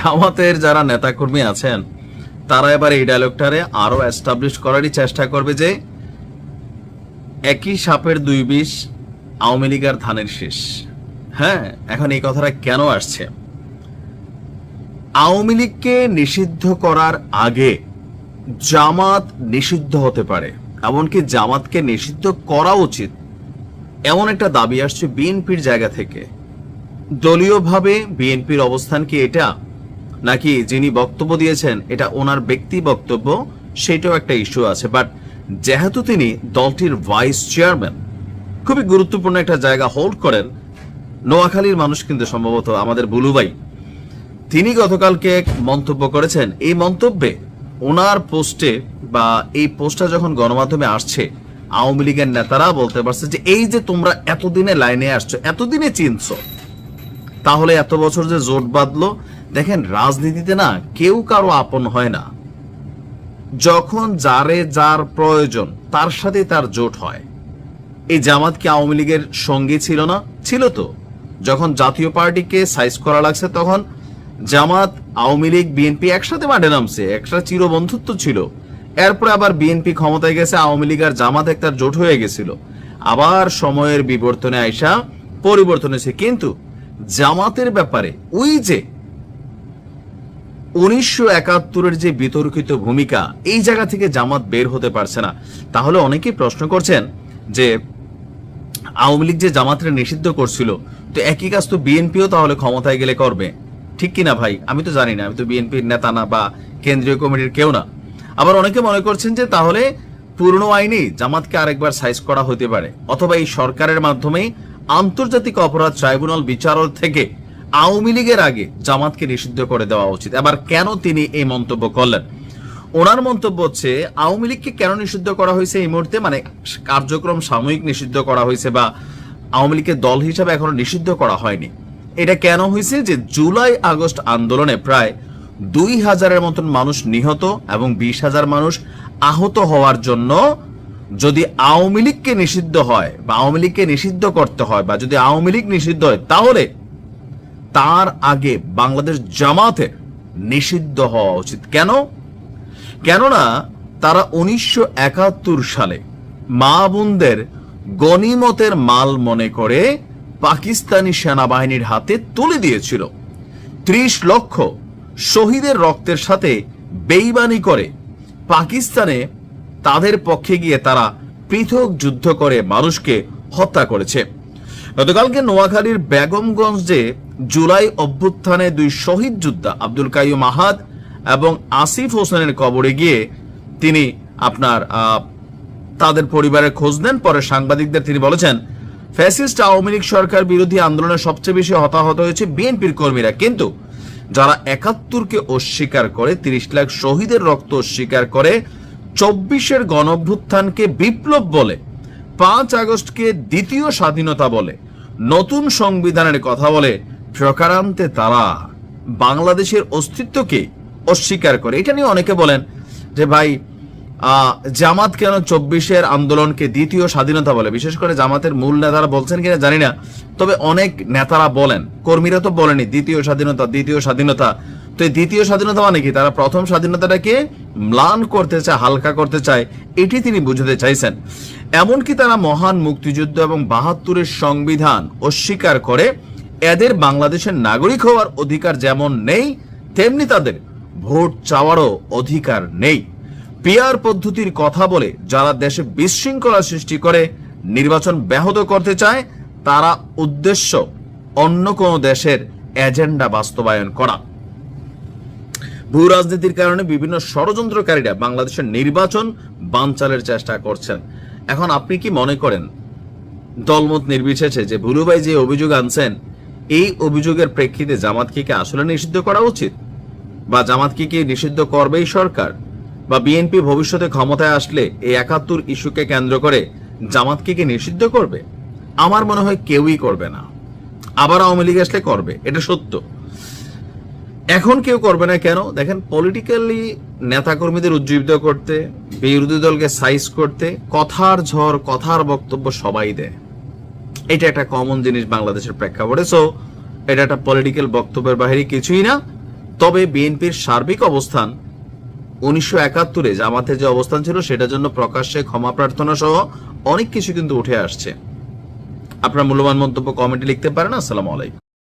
জামাতের যারা নেতাকর্মী আছেন, তারা এবার এই ডায়লগটারে আরও এস্টাবলিশ করারই চেষ্টা করবে যে একই সাপের দুই বিষ আওয়ামী লীগ আর ধানের শেষ। হ্যাঁ এখন এই কথাটা কেন আসছে? আওয়ামী লীগকে নিষিদ্ধ করার আগে জামাত নিষিদ্ধ হতে পারে, এমনকি জামাতকে নিষিদ্ধ করা উচিত এমন একটা দাবি আসছে বিএনপির জায়গা থেকে। দলীয়ভাবে বিএনপির অবস্থান কি এটা? নাকি যিনি বক্তব্য দিয়েছেন, এটা ওনার ব্যক্তি বক্তব্য, সেটাও একটা ইস্যু আছে। বাট যেহেতু তিনি দলটির ভাইস চেয়ারম্যান খুবই গুরুত্বপূর্ণ একটা জায়গা হোল্ড করেন। নোয়াখালীর মানুষ কিন্তু সম্ভবত আমাদের বুলুবাই তিনি গতকালকে এক মন্তব্য করেছেন, এই মন্তব্যে ওনার পোস্টে বা এই পোস্টটা যখন গণমাধ্যমে আসছে, আওয়ামী লীগের নেতারা বলতে পারছে যে, এই যে তোমরা এতদিনে লাইনে আসছো, এতদিনে চিনছো তাহলে এত বছর যে জোট বাঁধলো, দেখেন রাজনীতিতে না কেউ কারও আপন হয় না। যখন যারে যার প্রয়োজন, তার সাথে তার জোট হয়। এই জামাত কি আওয়ামী লীগের সঙ্গী ছিল না? ছিল তো। যখন জাতীয় পার্টিকে সাইজ করা লাগছে, তখন জামাত, আওয়ামী লীগ, বিএনপি একসাথে মাঠে নামছে, একটা চিরবন্ধুত্ব ছিল। এরপরে আবার বিএনপি ক্ষমতায় গেছে, আওয়ামী লীগ আর জামাত একটা জোট হয়ে গেছিল। আবার সময়ের বিবর্তনে আইসা পরিবর্তন হয়েছে। কিন্তু জামাতের ব্যাপারে, ওই যে উনিশশো একাত্তরের যে বিতর্কিত ভূমিকা, এই জায়গা থেকে জামাত বের হতে পারছে না। তাহলে অনেকেই প্রশ্ন করছেন যে, আওয়ামী লীগ যে জামাতরে নিষিদ্ধ করছিল, তো একই কাজ তো বিএনপিও তাহলে ক্ষমতায় গেলে করবে। ঠিক কিনা ভাই? আমি তো জানি না, আমি তো বিএনপির নেতা না বা কেন্দ্রীয় কমিটির কেউ না। আবার অনেকে মনে করছেন যে, তাহলে পুরনো আইনেই জামাতকে আরেকবার সাইজ করা হতে পারে, অথবা এই সরকারের মাধ্যমেই আন্তর্জাতিক অপরাধ ট্রাইব্যুনাল বিচারক থেকে আওয়ামী লীগের আগে জামাতকে নিষিদ্ধ করে দেওয়া উচিত। এবার কেন তিনি এই মন্তব্য করলেন? ওনার মন্তব্য হচ্ছে, আওয়ামী লীগকে কেন নিষিদ্ধ করা হয়েছে এই মুহূর্তে? মানে কার্যক্রম সাময়িক নিষিদ্ধ করা হয়েছে বা আওয়ামী লীগের দল হিসাবে এখনও নিষিদ্ধ করা হয়নি। এটা কেন হয়েছে যে জুলাই আগস্ট আন্দোলনে প্রায় দুই হাজারের মতন মানুষ নিহত এবং বিশ হাজার মানুষ আহত হওয়ার জন্য যদি আওয়ামী লীগকে নিষিদ্ধ হয় বা আওয়ামী লীগকে নিষিদ্ধ করতে হয় বা যদি আওয়ামী লীগ নিষিদ্ধ হয়, তাহলে তার আগে বাংলাদেশ জামাতের নিষিদ্ধ হওয়া উচিত। কেন? কেননা তারা উনিশশো একাত্তর সালে মা বোনদের গনিমতের মাল মনে করে পাকিস্তানি সেনাবাহিনীর হাতে তুলে দিয়েছিল। ত্রিশ লক্ষ শহীদের রক্তের সাথে বেইমানি করে পাকিস্তানে তাদের পক্ষে গিয়ে তারা পৃথক যুদ্ধ করে মানুষকে হত্যা করেছে। গতকালকে নোয়াখালীর বেগমগঞ্জে জুলাই অভ্যুত্থানে দুই শহীদ যোদ্ধা আব্দুল কাইয়ুম আহাদ এবং আসিফ হোসেনের কবরে গিয়ে তিনি আপনার তাদের পরিবারের খোঁজ নেন। পরে সাংবাদিকদের তিনি বলেছেন, ফ্যাসিস্ট আওয়ামী লীগ সরকার বিরোধী আন্দোলনে সবচেয়ে বেশি হতাহত হয়েছে বিএনপির কর্মীরা। কিন্তু যারা একাত্তরকে অস্বীকার করে, তিরিশ লাখ শহীদের রক্ত অস্বীকার করে চব্বিশের গণভ্যুত্থানকে বিপ্লব বলে, পাঁচ আগস্টকে দ্বিতীয় স্বাধীনতা বলে, নতুন সংবিধানের কথা বলে প্রকারান্তে তারা বাংলাদেশের অস্তিত্বকে অস্বীকার করে। এটা নিয়ে অনেকে বলেন যে, ভাই জামাত কেন চব্বিশের আন্দোলনকে দ্বিতীয় স্বাধীনতা বলে? বিশেষ করে জামাতের মূল নেতারা বলছেন কিনা জানি না, তবে অনেক নেতারা বলেন, কর্মীরা তো বলেনি দ্বিতীয় স্বাধীনতা দ্বিতীয় স্বাধীনতা। তো দ্বিতীয় স্বাধীনতা মানে কি? তারা প্রথম স্বাধীনতাটাকে ম্লান করতে চায়, হালকা করতে চায়, এটি তিনি বুঝতে চাইছেন। এমনকি তারা মহান মুক্তিযুদ্ধ এবং বাহাত্তরের সংবিধান অস্বীকার করে এদের বাংলাদেশের নাগরিক হওয়ার অধিকার যেমন নেই, তেমনি তাদের ভোট চাওয়ারও অধিকার নেই। পিয়ার পদ্ধতির কথা বলে যারা দেশে বিশৃঙ্খলা সৃষ্টি করে, নির্বাচন ব্যাহত করতে চায়, তারা উদ্দেশ্য অন্য কোনো দেশের এজেন্ডা বাস্তবায়ন করা। ভূ রাজনীতির কারণে বিভিন্ন ষড়যন্ত্রকারীরা বাংলাদেশের নির্বাচন বানচালের চেষ্টা করছেন। এখন আপনি কি মনে করেন, দলমত নির্বিশেষে যে ভুলুভাই যে অভিযোগ আনছেন, এই অভিযোগের প্রেক্ষিতে জামাতকে কি আসলে নিষিদ্ধ করা উচিত? বা জামাতকে কি নিষিদ্ধ করবেই সরকার? বা বিএনপি ভবিষ্যতে ক্ষমতায় আসলে এই একাত্তর ইস্যুকে কেন্দ্র করে জামাতকে কি নিষিদ্ধ করবে? আমার মনে হয় কেউই করবে না। আবার আওয়ামী লীগ আসলে করবে, এটা সত্য। এখন কেউ করবে না কেন? দেখেন পলিটিক্যালি নেতাকর্মীদের উজ্জীবিত করতে, বিরোধী দলকে সাইজ করতে, কথার ঝড়, কথার বক্তব্য সবাই দেয়। এটা একটা কমন জিনিস বাংলাদেশের প্রেক্ষাপটে। সো এটা একটা পলিটিক্যাল বক্তব্যের বাইরে কিছুই না। তবে বিএনপির সার্বিক অবস্থান উনিশশো একাত্তরে জামাতের যে অবস্থান ছিল, সেটার জন্য প্রকাশ্যে ক্ষমা প্রার্থনা সহ অনেক কিছু কিন্তু উঠে আসছে। আপনার মূল্যবান মন্তব্য কমেন্টে লিখতে পারেন। আসসালামু আলাইকুম।